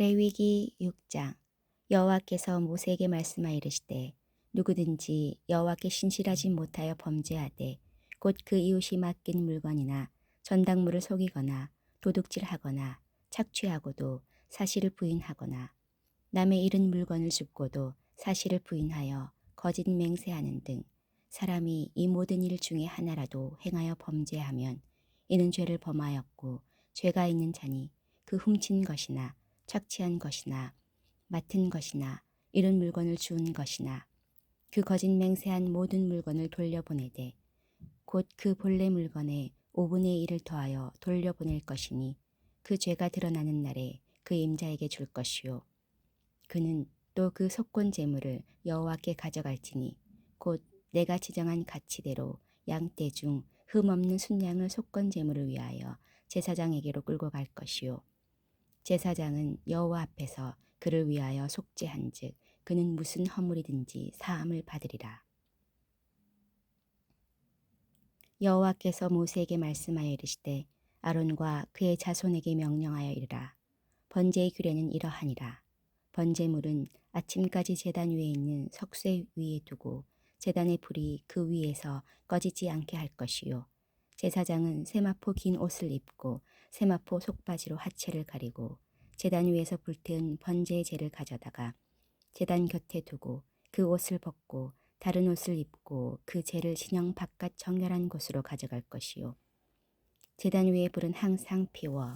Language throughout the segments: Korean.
레위기 6장. 여호와께서 모세에게 말씀하여 이르시되 누구든지 여호와께 신실하지 못하여 범죄하되 곧 그 이웃이 맡긴 물건이나 전당물을 속이거나 도둑질하거나 착취하고도 사실을 부인하거나 남의 잃은 물건을 줍고도 사실을 부인하여 거짓 맹세하는 등 사람이 이 모든 일 중에 하나라도 행하여 범죄하면 이는 죄를 범하였고 죄가 있는 자니 그 훔친 것이나 착취한 것이나 맡은 것이나 이런 물건을 주운 것이나 그 거짓 맹세한 모든 물건을 돌려보내되 곧 그 본래 물건의 5분의 1을 더하여 돌려보낼 것이니 그 죄가 드러나는 날에 그 임자에게 줄 것이요. 그는 또 그 속권 재물을 여호와께 가져갈지니 곧 내가 지정한 가치대로 양떼 중 흠 없는 순양을 속건 재물을 위하여 제사장에게로 끌고 갈 것이요 제사장은 여호와 앞에서 그를 위하여 속죄한즉 그는 무슨 허물이든지 사함을 받으리라. 여호와께서 모세에게 말씀하여 이르시되 아론과 그의 자손에게 명령하여 이르라. 번제의 규례는 이러하니라. 번제물은 아침까지 제단 위에 있는 석쇠 위에 두고 제단의 불이 그 위에서 꺼지지 않게 할 것이요. 제사장은 세마포 긴 옷을 입고 세마포 속바지로 하체를 가리고 제단 위에서 불태운 번제의 재를 가져다가 제단 곁에 두고 그 옷을 벗고 다른 옷을 입고 그 재를 진영 바깥 정결한 곳으로 가져갈 것이요. 제단 위에 불은 항상 피워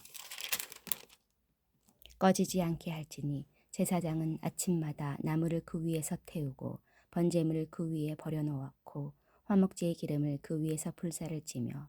꺼지지 않게 할지니 제사장은 아침마다 나무를 그 위에서 태우고 번제물을 그 위에 버려놓았고 화목제의 기름을 그 위에서 불사를 찌며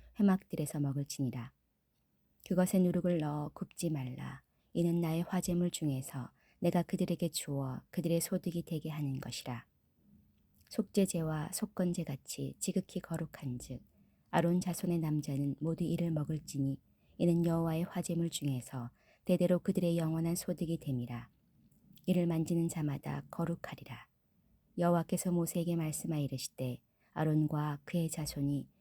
회막들에서 먹을지니라. 그것에 누룩을 넣어 굽지 말라. 이는 나의 화재물 중에서 내가 그들에게 주어 그들의 소득이 되게 하는 것이라. 속죄제와 속건제 같이 지극히 거룩한즉 아론 자손의 남자는 모두 이를 먹을지니 이는 여호와의 화재물 중에서 대대로 그들의 영원한 소득이 됨이라. 이를 만지는 자마다 거룩하리라. 여호와께서 모세에게 말씀하여 이르시되 아론과 그의 자손이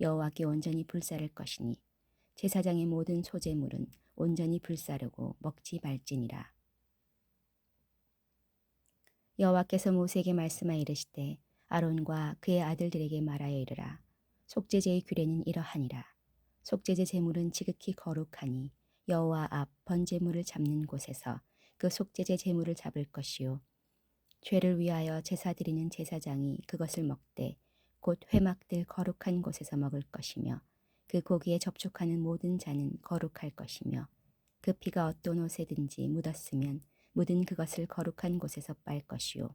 여호와께 온전히 불사를 것이니 제사장의 모든 소재물은 온전히 불사르고 먹지 말지니라. 여호와께서 모세에게 말씀하여 이르시되 아론과 그의 아들들에게 말하여 이르라. 속죄제의 규례는 이러하니라. 속죄제 제물은 지극히 거룩하니 여호와 앞 번제물을 잡는 곳에서 그 속죄제 제물을 잡을 것이요. 죄를 위하여 제사 드리는 제사장이 그것을 먹되 곧 회막들 거룩한 곳에서 먹을 것이며 그 고기에 접촉하는 모든 자는 거룩할 것이며 그 피가 어떤 옷에든지 묻었으면 묻은 그것을 거룩한 곳에서 빨 것이요.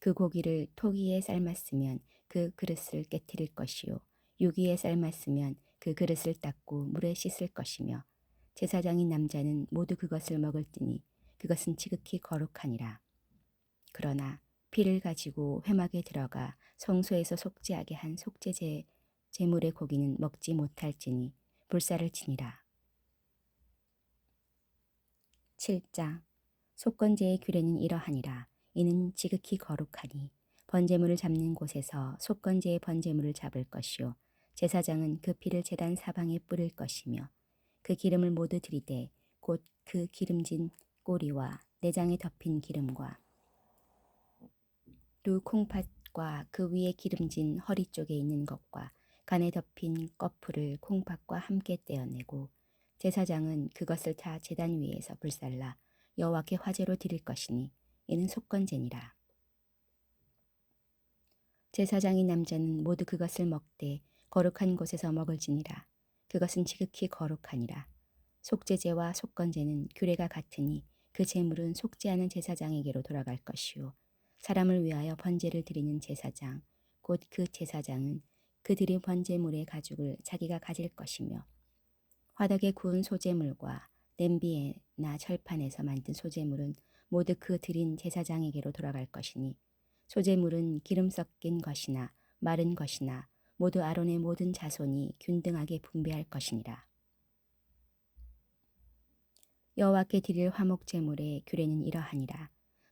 그 고기를 토기에 삶았으면 그 그릇을 깨뜨릴 것이요. 유기에 삶았으면 그 그릇을 닦고 물에 씻을 것이며 제사장인 남자는 모두 그것을 먹을지니 그것은 지극히 거룩하니라. 그러나 피를 가지고 회막에 들어가 성소에서 속죄하게 한 속죄제 제물의 고기는 먹지 못할지니 불사를 치니라. 7장 속건제의 규례는 이러하니라. 이는 지극히 거룩하니 번제물을 잡는 곳에서 속건제의 번제물을 잡을 것이요 제사장은 그 피를 제단 사방에 뿌릴 것이며 그 기름을 모두 들이되 곧 그 기름진 꼬리와 내장에 덮인 기름과 두 콩팥 과 그 위에 기름진 허리 쪽에 있는 것과 간에 덮인 꺼풀을 콩팥과 함께 떼어내고 제사장은 그것을 다 제단 위에서 불살라 여호와께 화제로 드릴 것이니 이는 속건제니라. 제사장인 남자는 모두 그것을 먹되 거룩한 곳에서 먹을지니라. 그것은 지극히 거룩하니라. 속죄제와 속건제는 규례가 같으니 그 제물은 속죄하는 제사장에게로 돌아갈 것이요 사람을 위하여 번제를 드리는 제사장 곧 그 제사장은 그들이 번제물의 가죽을 자기가 가질 것이며 화덕에 구운 소제물과 냄비에나 철판에서 만든 소제물은 모두 그 드린 제사장에게로 돌아갈 것이니 소제물은 기름 섞인 것이나 마른 것이나 모두 아론의 모든 자손이 균등하게 분배할 것이니라. 여호와께 드릴 화목 제물의 규례는 이러하니라.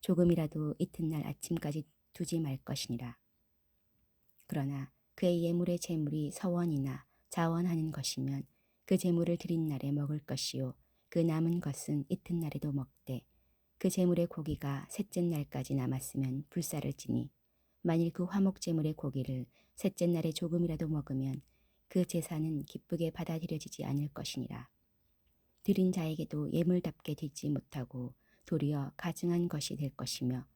조금이라도 이튿날 아침까지 두지 말 것이니라. 그러나 그의 예물의 제물이 서원이나 자원하는 것이면 그 제물을 드린 날에 먹을 것이요 그 남은 것은 이튿날에도 먹되 그 제물의 고기가 셋째 날까지 남았으면 불사를 지니 만일 그 화목 제물의 고기를 셋째 날에 조금이라도 먹으면 그 제사는 기쁘게 받아들여지지 않을 것이니라. 드린 자에게도 예물답게 되지 못하고 도리어 가증한 것이 될 것이며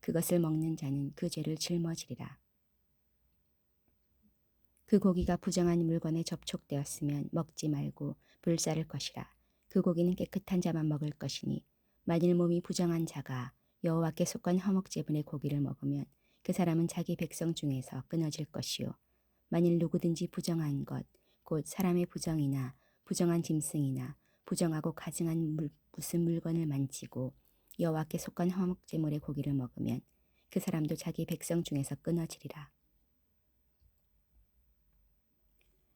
그것을 먹는 자는 그 죄를 짊어지리라. 그 고기가 부정한 물건에 접촉되었으면 먹지 말고 불사를 것이라. 그 고기는 깨끗한 자만 먹을 것이니 만일 몸이 부정한 자가 여호와께 속한 허목제분의 고기를 먹으면 그 사람은 자기 백성 중에서 끊어질 것이요 만일 누구든지 부정한 것 곧 사람의 부정이나 부정한 짐승이나 부정하고 가증한 물, 무슨 물건을 만지고 여호와께 속한 허목제물의 고기를 먹으면 그 사람도 자기 백성 중에서 끊어지리라.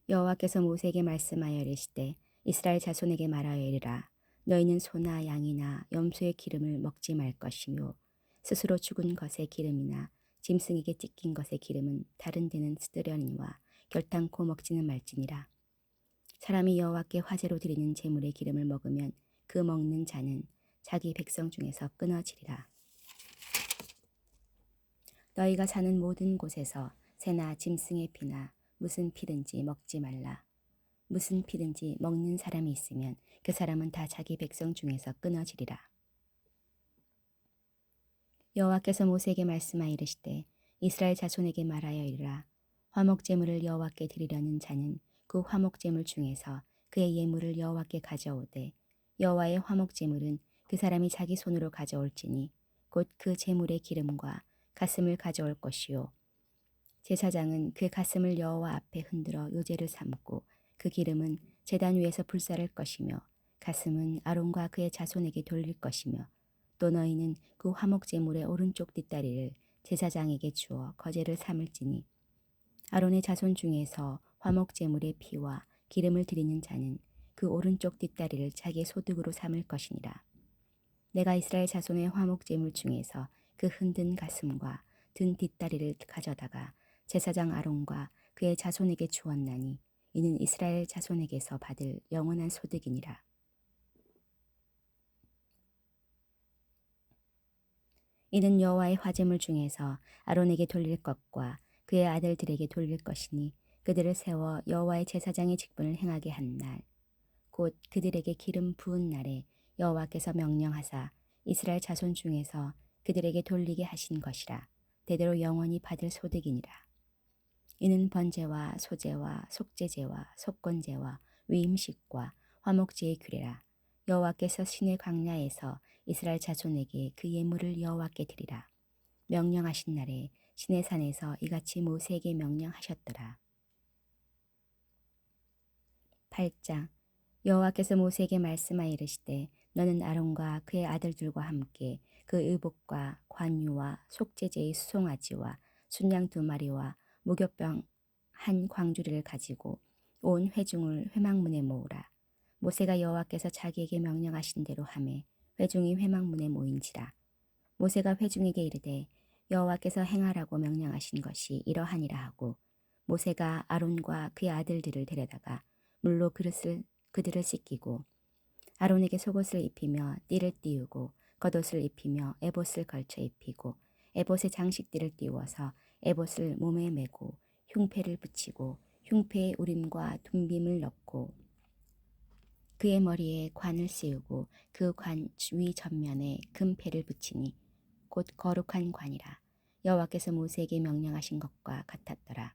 여호와께서 모세에게 말씀하여 이르시되 이스라엘 자손에게 말하여 이르라 너희는 소나 양이나 염소의 기름을 먹지 말 것이며 스스로 죽은 것의 기름이나 짐승에게 찢긴 것의 기름은 다른 데는 쓰드려니와 결탄코 먹지는 말지니라. 사람이 여호와께 화제로 드리는 제물의 기름을 먹으면 그 먹는 자는 자기 백성 중에서 끊어지리라. 너희가 사는 모든 곳에서 새나 짐승의 피나 무슨 피든지 먹지 말라. 무슨 피든지 먹는 사람이 있으면 그 사람은 다 자기 백성 중에서 끊어지리라. 여호와께서 모세에게 말씀하여 이르시되 이스라엘 자손에게 말하여 이르라 화목 제물을 여호와께 드리려는 자는 그 화목 제물 중에서 그의 예물을 여호와께 가져오되 여호와의 화목 제물은 그 사람이 자기 손으로 가져올지니 곧 그 제물의 기름과 가슴을 가져올 것이요. 제사장은 그 가슴을 여호와 앞에 흔들어 요제를 삼고 그 기름은 제단 위에서 불사를 것이며 가슴은 아론과 그의 자손에게 돌릴 것이며 또 너희는 그 화목 제물의 오른쪽 뒷다리를 제사장에게 주어 거제를 삼을지니 아론의 자손 중에서 화목 제물의 피와 기름을 드리는 자는 그 오른쪽 뒷다리를 자기의 소득으로 삼을 것이니라. 내가 이스라엘 자손의 화목 제물 중에서 그 흔든 가슴과 든 뒷다리를 가져다가 제사장 아론과 그의 자손에게 주었나니 이는 이스라엘 자손에게서 받을 영원한 소득이니라. 이는 여호와의 화제물 중에서 아론에게 돌릴 것과 그의 아들들에게 돌릴 것이니 그들을 세워 여호와의 제사장의 직분을 행하게 한 날, 곧 그들에게 기름 부은 날에 여호와께서 명령하사 이스라엘 자손 중에서 그들에게 돌리게 하신 것이라 대대로 영원히 받을 소득이니라. 이는 번제와 소제와 속제제와 속건제와 위임식과 화목제의 규례라. 여호와께서 신의 광야에서 이스라엘 자손에게 그 예물을 여호와께 드리라. 명령하신 날에 신의 산에서 이같이 모세에게 명령하셨더라. 8장 여호와께서 모세에게 말씀하여 이르시되 너는 아론과 그의 아들들과 함께 그 의복과 관유와 속죄제의 수송아지와 순양 두 마리와 목욕병 한 광주리를 가지고 온 회중을 회막문에 모으라. 모세가 여호와께서 자기에게 명령하신 대로 하매 회중이 회막문에 모인지라 모세가 회중에게 이르되 여호와께서 행하라고 명령하신 것이 이러하니라 하고 모세가 아론과 그의 아들들을 데려다가 물로 그릇을 그들을 씻기고 아론에게 속옷을 입히며 띠를 띄우고 겉옷을 입히며 에봇을 걸쳐 입히고 에봇의 장식들을 띄워서 에봇을 몸에 메고 흉패를 붙이고 흉패에 우림과 둠빔을 넣고 그의 머리에 관을 씌우고 그 관 위 전면에 금패를 붙이니 곧 거룩한 관이라 여호와께서 모세에게 명령하신 것과 같았더라.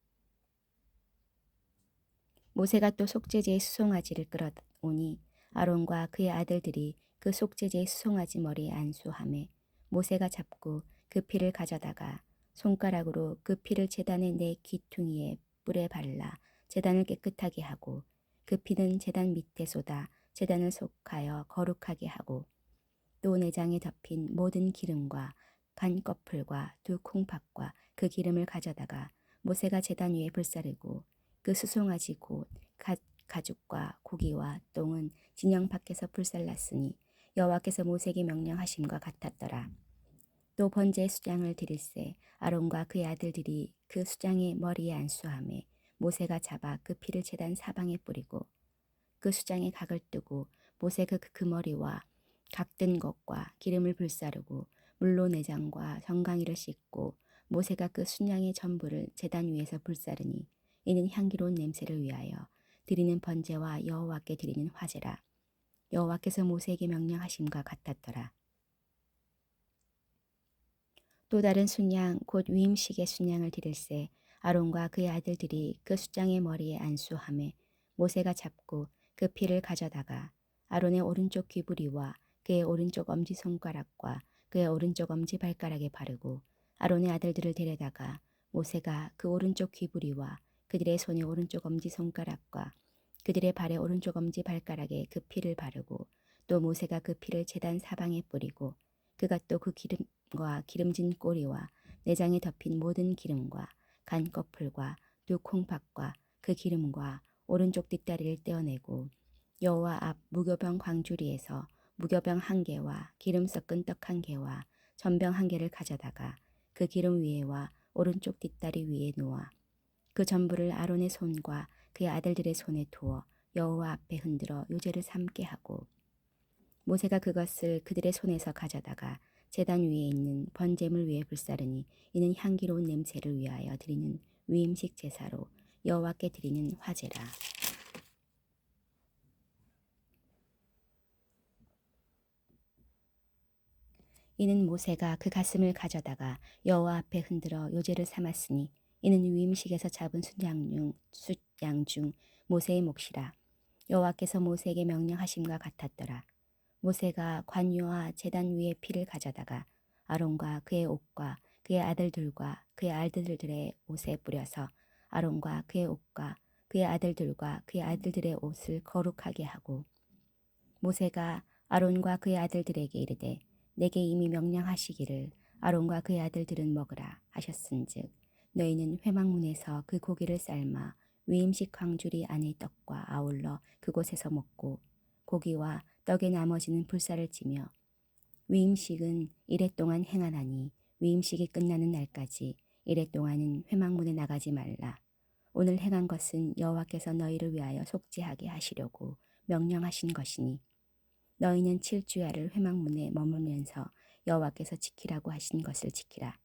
모세가 또 속죄제의 수송아지를 끌어오니 아론과 그의 아들들이 그 속죄제의 수송아지 머리에 안수함에 모세가 잡고 그 피를 가져다가 손가락으로 그 피를 제단의 네 귀퉁이에 뿔에 발라 제단을 깨끗하게 하고 그 피는 제단 밑에 쏟아 제단을 속하여 거룩하게 하고 또 내장에 덮인 모든 기름과 간 꺼풀과 두 콩팥과 그 기름을 가져다가 모세가 제단 위에 불사르고 그 수송아지 곧 가, 가죽과 고기와 똥은 진영 밖에서 불살랐으니 여호와께서 모세에게 명령하심과 같았더라. 또 번제 수장을 드릴세 아론과 그의 아들들이 그 수장의 머리에 안수함에 모세가 잡아 그 피를 제단 사방에 뿌리고 그 수장에 각을 뜨고 모세가 그, 그 머리와 각든 것과 기름을 불사르고 물로 내장과 정강이를 씻고 모세가 그 순양의 전부를 제단 위에서 불사르니 이는 향기로운 냄새를 위하여 드리는 번제와 여호와께 드리는 화제라 여호와께서 모세에게 명령하심과 같았더라. 또 다른 순양 곧 위임식의 순양을 드릴세 아론과 그의 아들들이 그 수장의 머리에 안수함에 모세가 잡고 그 피를 가져다가 아론의 오른쪽 귀부리와 그의 오른쪽 엄지 손가락과 그의 오른쪽 엄지 발가락에 바르고 아론의 아들들을 데려다가 모세가 그 오른쪽 귀부리와 그들의 손의 오른쪽 엄지 손가락과 그들의 발의 오른쪽 엄지 발가락에 그 피를 바르고 또 모세가 그 피를 제단 사방에 뿌리고 그가 또 그 기름과 기름진 꼬리와 내장에 덮인 모든 기름과 간꺼풀과 두 콩팥과 그 기름과 오른쪽 뒷다리를 떼어내고 여호와 앞 무교병 광주리에서 무교병 한 개와 기름 섞은 떡 한 개와 전병 한 개를 가져다가 그 기름 위에와 오른쪽 뒷다리 위에 놓아 그 전부를 아론의 손과 그의 아들들의 손에 두어 여호와 앞에 흔들어 요제를 삼게 하고 모세가 그것을 그들의 손에서 가져다가 제단 위에 있는 번제물 위에 불사르니 이는 향기로운 냄새를 위하여 드리는 위임식 제사로 여호와께 드리는 화제라. 이는 모세가 그 가슴을 가져다가 여호와 앞에 흔들어 요제를 삼았으니 이는 위임식에서 잡은 순양 숫양 중 모세의 몫이라 여호와께서 모세에게 명령하심과 같았더라. 모세가 관유와 제단 위에 피를 가져다가 아론과 그의 옷과 그의 아들들과 그의 아들들의 옷에 뿌려서 아론과 그의 옷과 그의 아들들과 그의 아들들의 옷을 거룩하게 하고 모세가 아론과 그의 아들들에게 이르되 내게 이미 명령하시기를 아론과 그의 아들들은 먹으라 하셨은즉 너희는 회막문에서 그 고기를 삶아 위임식 광주리 안의 떡과 아울러 그곳에서 먹고 고기와 떡의 나머지는 불사를 찌며 위임식은 이래 동안 행하나니 위임식이 끝나는 날까지 이래 동안은 회막문에 나가지 말라. 오늘 행한 것은 여호와께서 너희를 위하여 속죄하게 하시려고 명령하신 것이니 너희는 7주야를 회막문에 머물면서 여호와께서 지키라고 하신 것을 지키라.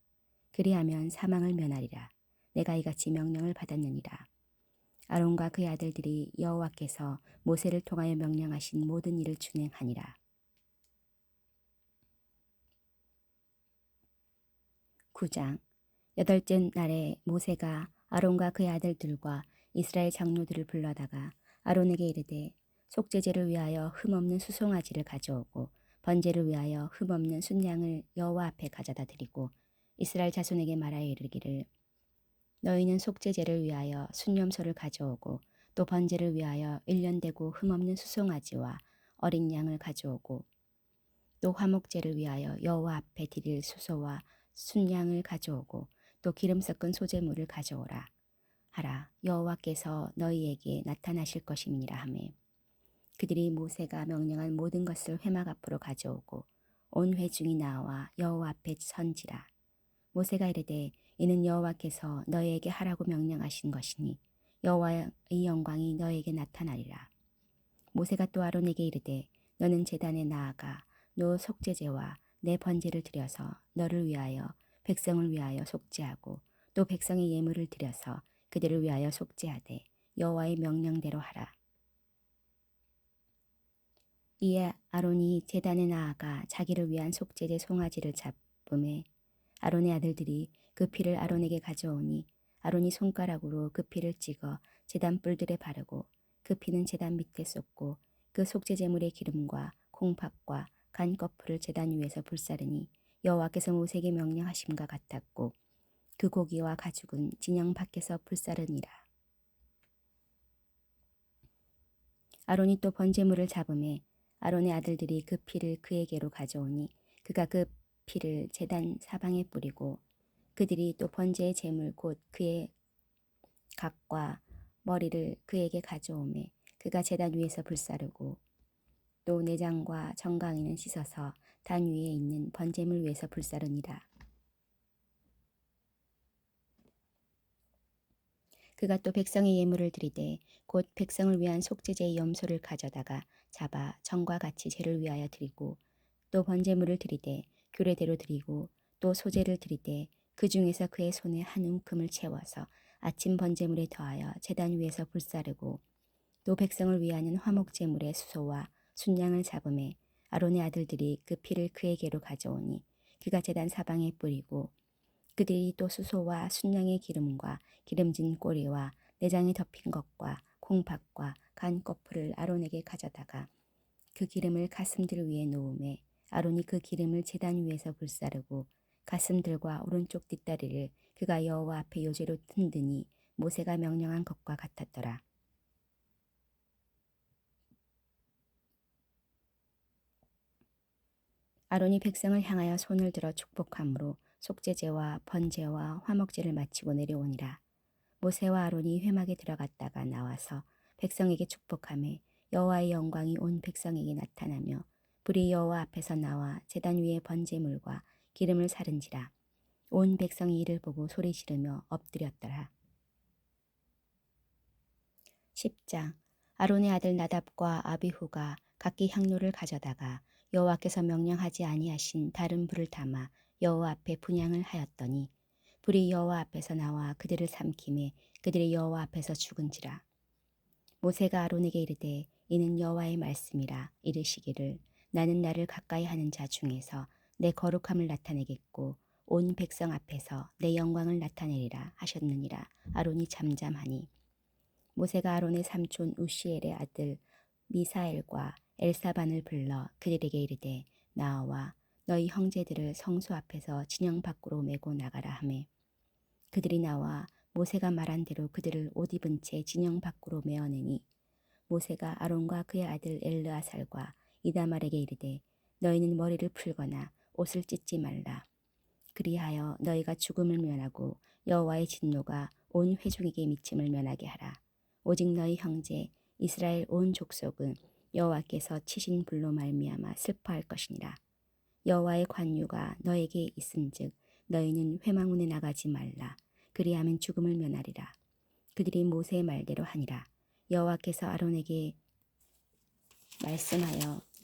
그리하면 사망을 면하리라. 내가 이같이 명령을 받았느니라. 아론과 그의 아들들이 여호와께서 모세를 통하여 명령하신 모든 일을 준행하니라. 9장 여덟째 날에 모세가 아론과 그의 아들들과 이스라엘 장로들을 불러다가 아론에게 이르되 속죄제를 위하여 흠없는 수송아지를 가져오고 번제를 위하여 흠없는 순양을 여호와 앞에 가져다 드리고 이스라엘 자손에게 말하여 이르기를 너희는 속죄제를 위하여 순념소를 가져오고 또 번제를 위하여 일년되고 흠없는 수송아지와 어린 양을 가져오고 또 화목제를 위하여 여호와 앞에 드릴 수소와 순양을 가져오고 또 기름 섞은 소재물을 가져오라 하라. 여호와께서 너희에게 나타나실 것임이니라 하매. 그들이 모세가 명령한 모든 것을 회막 앞으로 가져오고 온 회중이 나와 여호와 앞에 선지라 모세가 이르되 이는 여호와께서 너희에게 하라고 명령하신 것이니 여호와의 영광이 너에게 나타나리라. 모세가 또 아론에게 이르되 너는 제단에 나아가 너 속죄제와 내 번제를 드려서 너를 위하여 백성을 위하여 속죄하고 또 백성의 예물을 드려서 그들을 위하여 속죄하되 여호와의 명령대로 하라. 이에 아론이 제단에 나아가 자기를 위한 속죄제 송아지를 잡음에 아론의 아들들이 그 피를 아론에게 가져오니 아론이 손가락으로 그 피를 찍어 제단 뿔들에 바르고 그 피는 제단 밑에 쏟고 그 속죄 제물의 기름과 콩팥과 간 거풀을 제단 위에서 불사르니 여호와께서 모세에게 명령하심과 같았고 그 고기와 가죽은 진영 밖에서 불사르니라. 아론이 또 번제물을 잡음에 아론의 아들들이 그 피를 그에게로 가져오니 그가 그 피를 제단 사방에 뿌리고 그들이 또 번제의 제물 곧 그의 각과 머리를 그에게 가져오매 그가 제단 위에서 불사르고 또 내장과 정강이는 씻어서 단 위에 있는 번제물 위에서 불사르니라. 그가 또 백성의 예물을 드리되 곧 백성을 위한 속죄제의 염소를 가져다가 잡아 정과 같이 죄를 위하여 드리고 또 번제물을 드리되 규례대로 드리고 또 소제를 드리되 그 중에서 그의 손에 한 움큼을 채워서 아침 번제물에 더하여 제단 위에서 불사르고 또 백성을 위하는 화목제물의 수소와 순양을 잡음에 아론의 아들들이 그 피를 그에게로 가져오니 그가 제단 사방에 뿌리고 그들이 또 수소와 순양의 기름과 기름진 꼬리와 내장에 덮인 것과 콩팥과 간 거풀을 아론에게 가져다가 그 기름을 가슴들 위에 놓음에 아론이 그 기름을 제단 위에서 불사르고 가슴들과 오른쪽 뒷다리를 그가 여호와 앞에 요제로 튼드니 모세가 명령한 것과 같았더라. 아론이 백성을 향하여 손을 들어 축복함으로 속죄제와 번제와 화목제를 마치고 내려오니라. 모세와 아론이 회막에 들어갔다가 나와서 백성에게 축복함에 여호와의 영광이 온 백성에게 나타나며 불이 여호와 앞에서 나와 제단 위에 번제물과 기름을 사른지라. 온 백성이 이를 보고 소리 지르며 엎드렸더라. 10장 아론의 아들 나답과 아비후가 각기 향로를 가져다가 여호와께서 명령하지 아니하신 다른 불을 담아 여호와 앞에 분양을 하였더니 불이 여호와 앞에서 나와 그들을 삼킴에 그들이 여호와 앞에서 죽은지라. 모세가 아론에게 이르되 이는 여호와의 말씀이라 이르시기를 나는 나를 가까이 하는 자 중에서 내 거룩함을 나타내겠고 온 백성 앞에서 내 영광을 나타내리라 하셨느니라. 아론이 잠잠하니. 모세가 아론의 삼촌 우시엘의 아들 미사엘과 엘사반을 불러 그들에게 이르되 나와 너희 형제들을 성소 앞에서 진영 밖으로 메고 나가라 하매. 그들이 나와 모세가 말한 대로 그들을 옷 입은 채 진영 밖으로 메어내니 모세가 아론과 그의 아들 엘르아살과 이다말에게 이르되 너희는 머리를 풀거나 옷을 찢지 말라. 그리하여 너희가 죽음을 면하고 여호와의 진노가 온 회중에게 미침을 면하게 하라. 오직 너희 형제 이스라엘 온 족속은 여호와께서 치신 불로 말미암아 슬퍼할 것이니라. 여호와의 관유가 너에게 있은즉 너희는 회망문에 나가지 말라. 그리하면 죽음을 면하리라. 그들이 모세의 말대로 하니라. 여호와께서 아론에게 말씀하여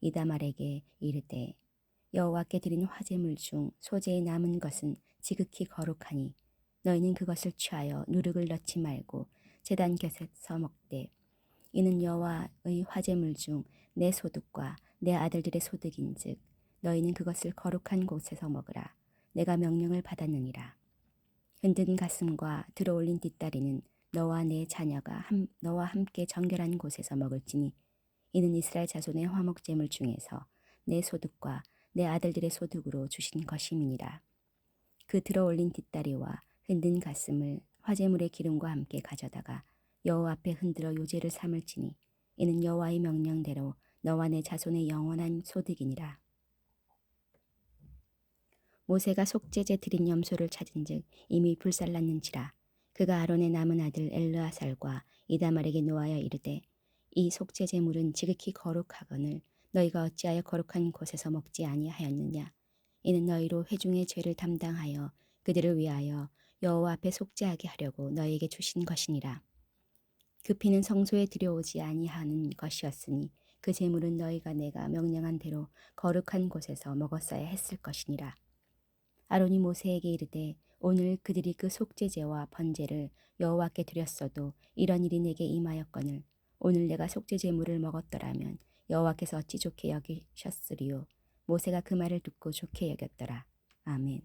이다말에게 이르되 여호와께 드린 화제물 중 소재에 남은 것은 지극히 거룩하니 너희는 그것을 취하여 누룩을 넣지 말고 제단 곁에서 먹되 이는 여호와의 화제물 중 내 소득과 내 아들들의 소득인즉 너희는 그것을 거룩한 곳에서 먹으라. 내가 명령을 받았느니라. 흔든 가슴과 들어올린 뒷다리는 너와 내 자녀가 함, 너와 함께 정결한 곳에서 먹을지니 이는 이스라엘 자손의 화목제물 중에서 내 소득과 내 아들들의 소득으로 주신 것임이니라 그 들어올린 뒷다리와 흔든 가슴을 화제물의 기름과 함께 가져다가 여호와 앞에 흔들어 요제를 삼을지니 이는 여호와의 명령대로 너와 내 자손의 영원한 소득이니라. 모세가 속죄제 드린 염소를 찾은즉 이미 불살랐는지라 그가 아론의 남은 아들 엘르아살과 이다말에게 노하여 이르되 이 속죄 제물은 지극히 거룩하거늘 너희가 어찌하여 거룩한 곳에서 먹지 아니하였느냐 이는 너희로 회중의 죄를 담당하여 그들을 위하여 여호와 앞에 속죄하게 하려고 너희에게 주신 것이니라 그 피는 성소에 들여오지 아니하는 것이었으니 그 제물은 너희가 내가 명령한 대로 거룩한 곳에서 먹었어야 했을 것이니라. 아론이 모세에게 이르되 오늘 그들이 그 속죄제와 번제를 여호와께 드렸어도 이런 일이 내게 임하였거늘 오늘 내가 속죄 제물을 먹었더라면 여호와께서 어찌 좋게 여기셨으리요 모세가 그 말을 듣고 좋게 여겼더라. 아멘.